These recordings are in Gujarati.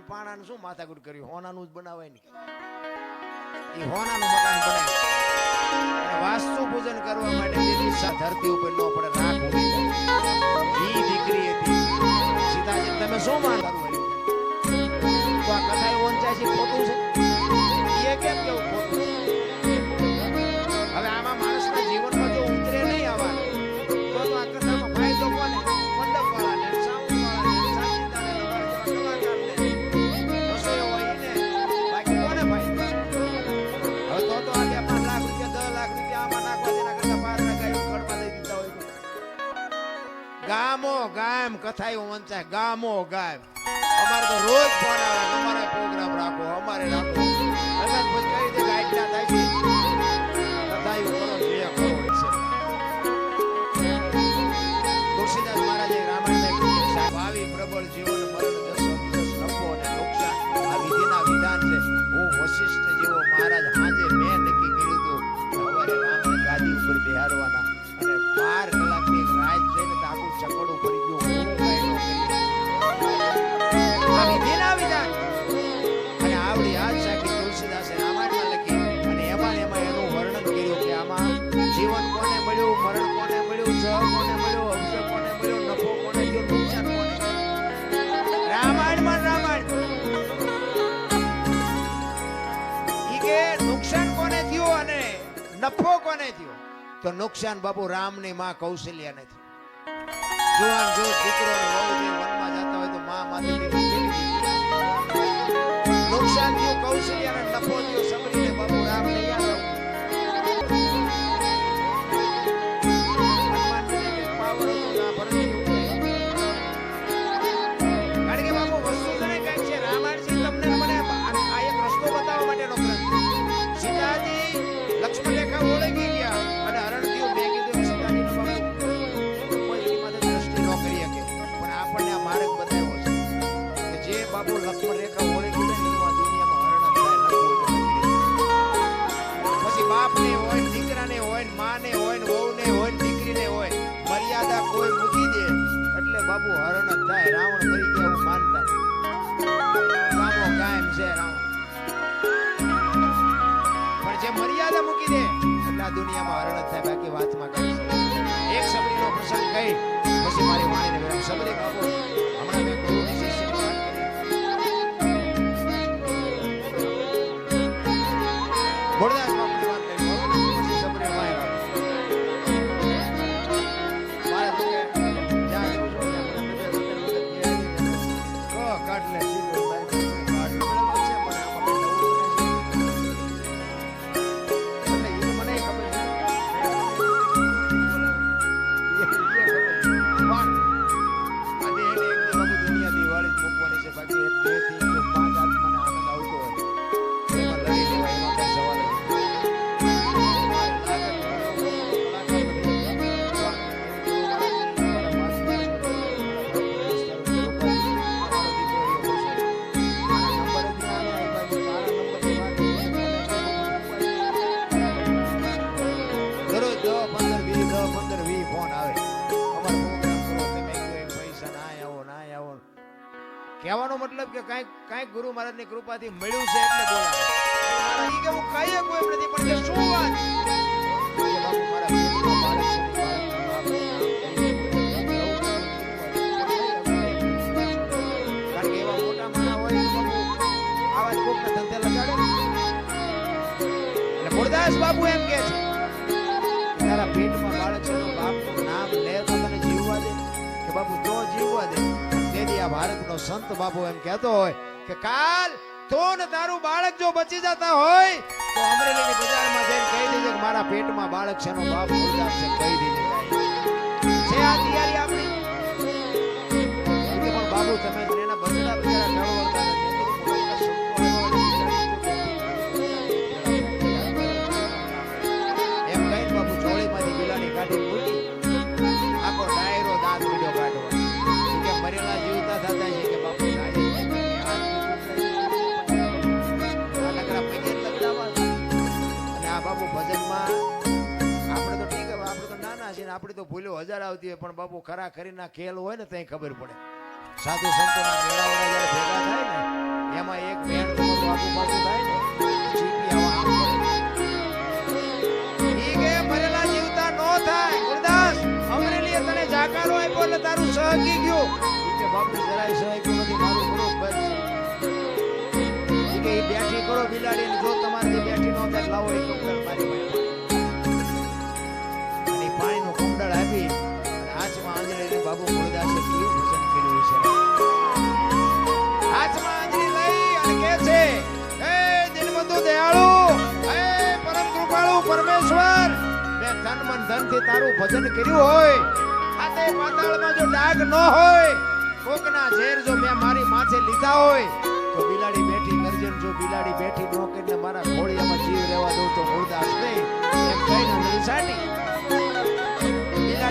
સોનાનું પાણાનું શું માથાકૂટ કર્યું? હોનાનું જ બનાવાય નહીં. એ હોનાનું મકાન બનાવ્યું. વાસ્તુ પૂજન કરવા માટે ધરતી ઉપર નો પડે, રાખ ઉડી ઈ દીકરી હતી સીતાજી, તમે શું માન? કરવું તો આ કથા ઓંચાય છે ખોટું છે. એ કેમ કેવું? કથાય વંચાય ગામો ગાય. અમારે તો રોજ પડે નફો કોને થયો તો નુકસાન બાપુ રામ રામની માં કૌશલ્યાને થયું જુવાન જો દીકરો વનમાં જતા હોય તો માં માતા નુકસાન થયું કૌશલ્યાને નફો થયો સમરીને બાપુ રામ રામને બાબુ હરણ થાય, રાવણ મરી ગયા હું માનતા કામો કાયમ છે રાવણ. પણ જે મર્યાદા મૂકી દે, એટલે આ દુનિયામાં હરણ જ થાય, બાકી વાતમાં કઈ એક શબરીનો પ્રસંગ કહી, પછી મારી વાણીને વિરામ શબરી બાબુ કહેવાનો મતલબ કે કાંઈક કાંઈક ગુરુ મહારાજની કૃપાથી મળ્યું છે એટલે બોલાવે. કે હું કાંઈ એમ નથી, પણ શું વાત? આ ભારતનો સંત બાબુ એમ કહેતો હોય કે, કાલ તો ને તારું બાળક જો બચી જતા હોય, તો અમરેલીની બજારમાં જઈને કહી દેજો કે મારા પેટમાં બાળક છે, એનો બાપ છે. ભૂલો હજાર આવતી હોય, પણ બાપુ ખરા ખરીના ખેલ હોય ને ત્યાં ખબર પડે. સાધુ સંતોના મેળાવડા ભેગા થાય ને, એમાં એક મેળ તમારું પાછું થાય ને આપ્યો એટલે તારું સહકી ગયો. કે બાપુ જરાય સહગ્યું નથી, મારું છે. ઈ કે બેઠી કરો બિલાડી જો તમારે બેઠી નો લાવો એ કપડલ મારી કુંડળ આપી હાથમાં આંજળી લઈને બાબુ મુરદાસે કેવું ભજન કર્યું છે. હાથમાં આંજળી લઈ અને કહે છે, હે દિનબંધુ દયાળુ, હે પરમ કૃપાળુ પરમેશ્વર, મેં તન મન ધનથી તારું ભજન કર્યું હોય. આતે પાતાળમાં જો ડાઘ ન હોય, કોકના ઝેર જો મેં મારી માથે લીધા હોય, તો બિલાડી બેઠી કરજન જો બિલાડી બેઠી ન કરીને મારા ઘોડિયામાં જીવ રહેવા દઉં તો મુરદાસ નહીં. એમ કહીને સાટી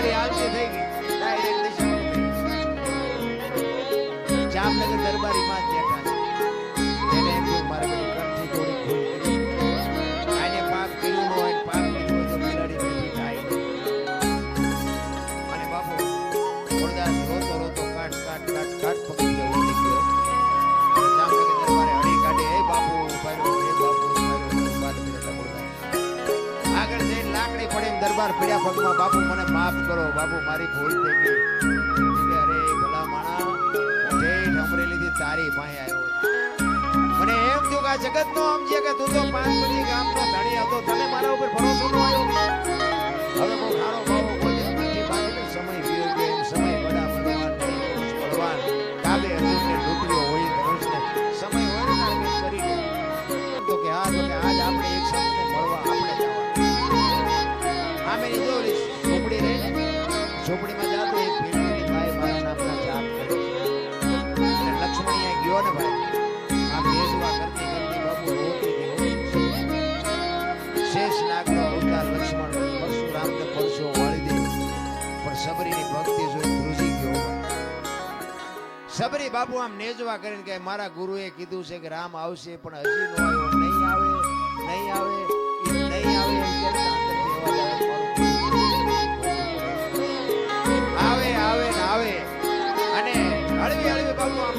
બિલાડી હાલતી થઈ પડે પીડ્યા પગમાં, બાપુ, મને માફ કરો, બાપુ, મારી ભૂલ થઈ ગઈ. એમ કે આ જગતનો આમ છે કે તું તો પાંચ બધી તને મારા ઉપર ભરોસો ન સમય સમય પુરુષ કાબે અર્જુનને લૂંટ્યો હોય ને ભાઈ. આ ભેદવા કરતી કરતી બાપુ રોતી ગયો શેષ નાગનો અવતાર લક્ષ્મણ પરશુરામને પરસો વાળી દે. પણ સબરીની ભક્તિ જોઈ ધ્રુજી ગયો સબરી બાપુ આમ નેજવા કરીને કે મારા ગુરુએ કીધું છે કે રામ આવશે, પણ હજી નો આવ્યો. નહીં આવે નહીં આવે નહીં આવે આવે આવે ને આવે. અને હળવી હળવી બાપુ આમ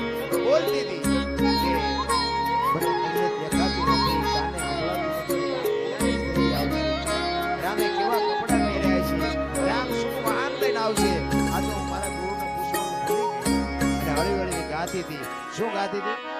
આ તો